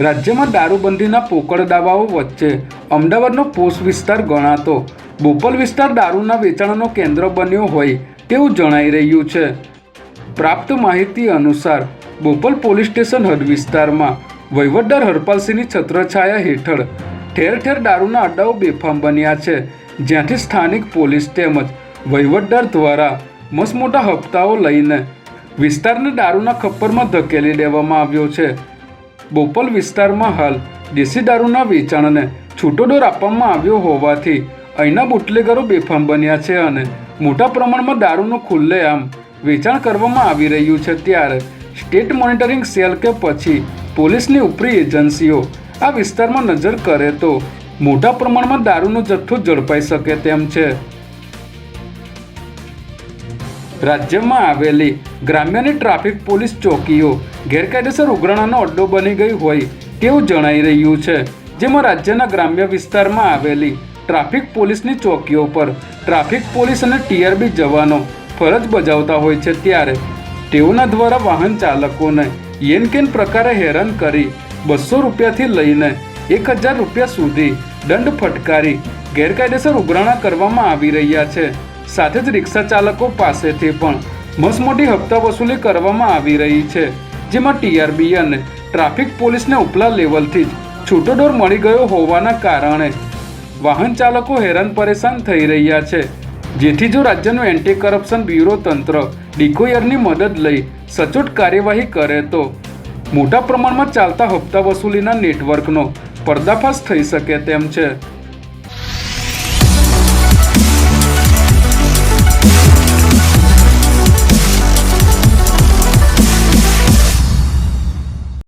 રાજ્યમાં દારૂબંધીના પોકળ દાવાઓ વચ્ચે અમદાવાદનો પોસ્ટ વિસ્તાર ગણાતો. બોપલ વિસ્તાર દારૂના વેચાણનો કેન્દ્ર બન્યો હોય તેવું જણાઈ રહ્યું છે. પ્રાપ્ત માહિતી અનુસાર, બોપલ પોલીસ સ્ટેશન હદ વિસ્તારમાં વહીવટદાર હરપાલસિંહની છત્રછાયા હેઠળ ઠેર ઠેર દારૂના અડ્ડાઓ બેફામ બન્યા છે. જ્યાંથી સ્થાનિક પોલીસ તેમજ વહીવટદાર દ્વારા મસમોટા હપ્તાઓ લઈને વિસ્તારને દારૂના ખપ્પરમાં ધકેલી દેવામાં આવ્યો છે. બોપલ વિસ્તારમાં હાલ દેશી દારૂના વેચાણને છૂટો દોર આપવામાં આવ્યો હોવાથી અહીંના બુટલેગરો બેફામ બન્યા છે અને મોટા પ્રમાણમાં દારૂનું ખુલ્લેઆમ વેચાણ કરવામાં આવી રહ્યું છે ત્યારે સ્ટેટ મોનિટરિંગ સેલ કે પછી પોલીસની ઉપરી એજન્સીઓ આ વિસ્તારમાં નજર કરે તો મોટા પ્રમાણમાં દારૂનો જથ્થો ઝડપાઈ શકે તેમ છે. રાજ્યમાં આવેલી ગ્રામ્યની ટ્રાફિક પોલીસ ચોકીઓ ગેરકાયદેસર ઉઘરાણાનો અડ્ડો બની ગઈ હોય તેવું જણાઈ રહ્યું છે. જેમાં રાજ્યના ગ્રામ્ય વિસ્તારમાં આવેલી ટ્રાફિક પોલીસની ચોકીઓ પર ટ્રાફિક પોલીસ અને ટીઆરબી જવાનો ફરજ બજાવતા હોય છે ત્યારે તેઓના દ્વારા વાહન ચાલકોને યેનકેન પ્રકારે હેરાન કરી બસો રૂપિયાથી લઈને એક હજાર રૂપિયા સુધી દંડ ફટકારી ગેરકાયદેસર ઉઘરાણા કરવામાં આવી રહ્યા છે. સાથે જ રિક્ષા ચાલકો પાસેથી પણ મસમોટી હપ્તા વસૂલી કરવામાં આવી રહી છે. જેમાં ટીઆરબી અને ટ્રાફિક પોલીસને ઉપલા લેવલથી જ છૂટો દોર મળી ગયો હોવાના કારણે વાહન ચાલકો હેરાન પરેશાન થઈ રહ્યા છે. જેથી જો રાજ્યનું એન્ટી કરપ્શન બ્યુરો તંત્ર ડિકોયરની મદદ લઈ સચોટ કાર્યવાહી કરે તો મોટા પ્રમાણમાં ચાલતા હપ્તા વસૂલીના નેટવર્કનો પર્દાફાશ થઈ શકે તેમ છે.